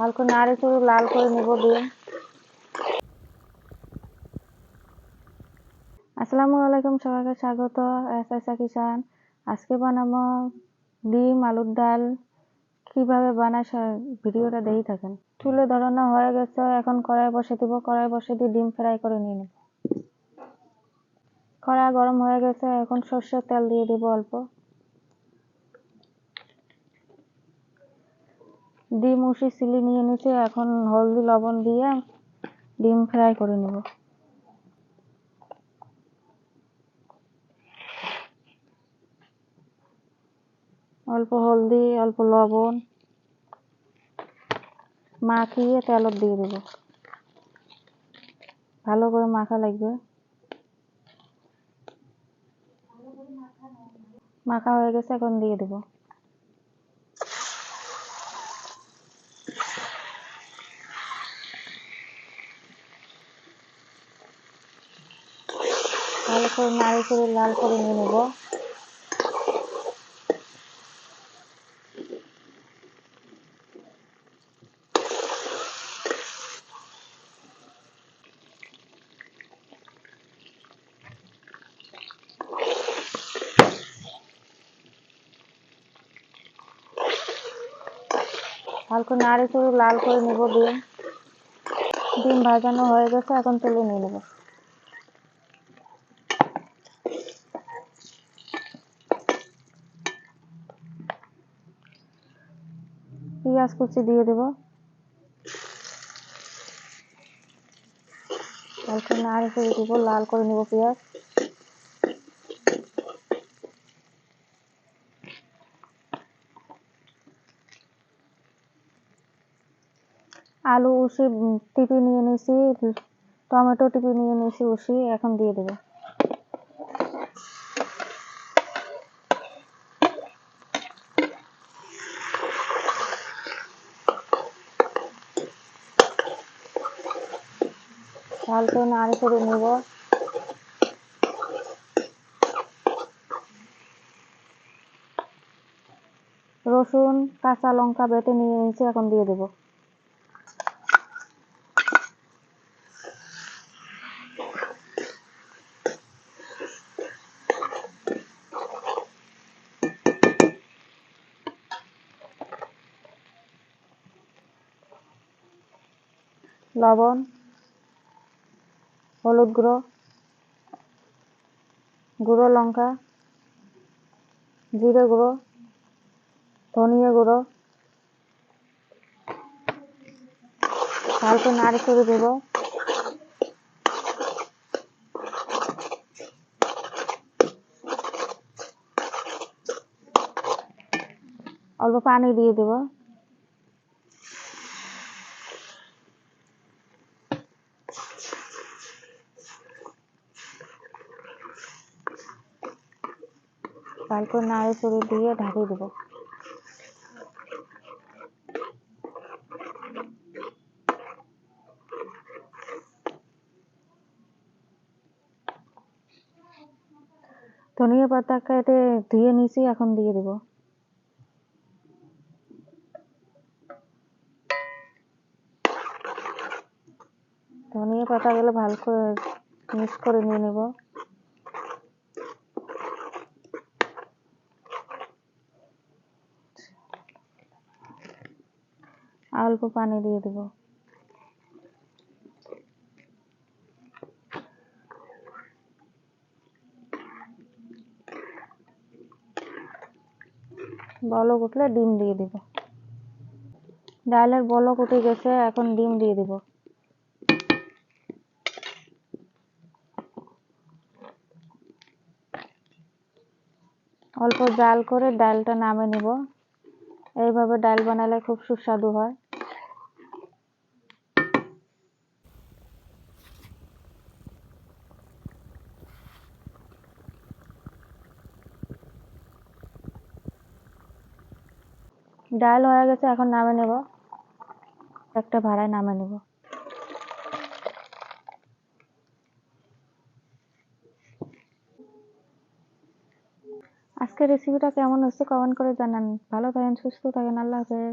হালকা নাড়ে লাল করে নেব ডিম আসসালামু আলাইকুম, সবাইকে স্বাগত। এস কিষান। আজকে বানাবো ডিম, আলুর ডাল। কীভাবে বানায় ভিডিওটা দেখেই থাকেন। চুলে ধরানো হয়ে গেছে, এখন কড়াই বসে দিব। কড়াই বসে দিয়ে ডিম ফ্রাই করে নিয়ে নেব। কড়াই গরম হয়ে গেছে, এখন সর্ষের তেল দিয়ে দিব অল্প। ডিম, উশি, সিলি নিয়ে নিচে এখন হলদি, লবণ দিয়ে ডিম ফ্রাই করে নেব। অল্প হলদি, অল্প লবণ মাখিয়ে তেলত দিয়ে দেব। ভালো করে মাখা লাগবে। মাখা হয়ে গেছে, এখন দিয়ে দেব ভালো করে নাড়ি করে লাল করে নিয়ে নেব। হালকা নাড়ি করে, লাল করে নেব, ডিম। ডিম ভাজানো হয়ে গেছে, এখন তুলে নিয়ে নেব। পেঁয়াজ কুচি দিয়ে দেব। হালকা নাড়ি করে দেবো, লাল করে নেব পেঁয়াজ। আলু উষি টিপি নিয়ে নিয়েছি, টমেটো টিপি নিয়ে নিয়েছি উষি এখন দিয়ে দেবো। করে নাড়ি করে নেব। রসুন কাঁচা লঙ্কা বেটে নিয়ে নিয়েছি এখন দিয়ে দেবো। লবণ হলুদ গুঁড়ো গুঁড়ো লঙ্কা, জিরে গুঁড়ো, ধনিয়া গুঁড়ো, হালকা নাড়ি দেব। অল্প পানি দিয়ে দেবো। তারপর নাড়ি চড়ে দিয়ে ঢাকিয়ে দেবো। ধনিয়া পাতা কেটে ধুয়ে নিয়েছি, এখন দিয়ে দেবো। ধনিয়া পাতাগুলো ভালো করে মিক্স করে নিয়ে নেব। অল্প পানি দিয়ে দেবো। বলক উঠলে ডিম দিয়ে দিব। ডালের বলক উঠে গেছে, এখন ডিম দিয়ে দিব। অল্প জাল করে ডালটা নামে নিব। এইভাবে ডাল বানালে খুব সুস্বাদু হয়। ডাল হয়ে গেছে, এখন নামে নেব। একটা ভাড়ায় নামে নেব। আজকের রেসিপিটা কেমন হচ্ছে কমেন্ট করে জানান। ভালো থাকেন, সুস্থ থাকেন, আল্লাহ হাফেজ।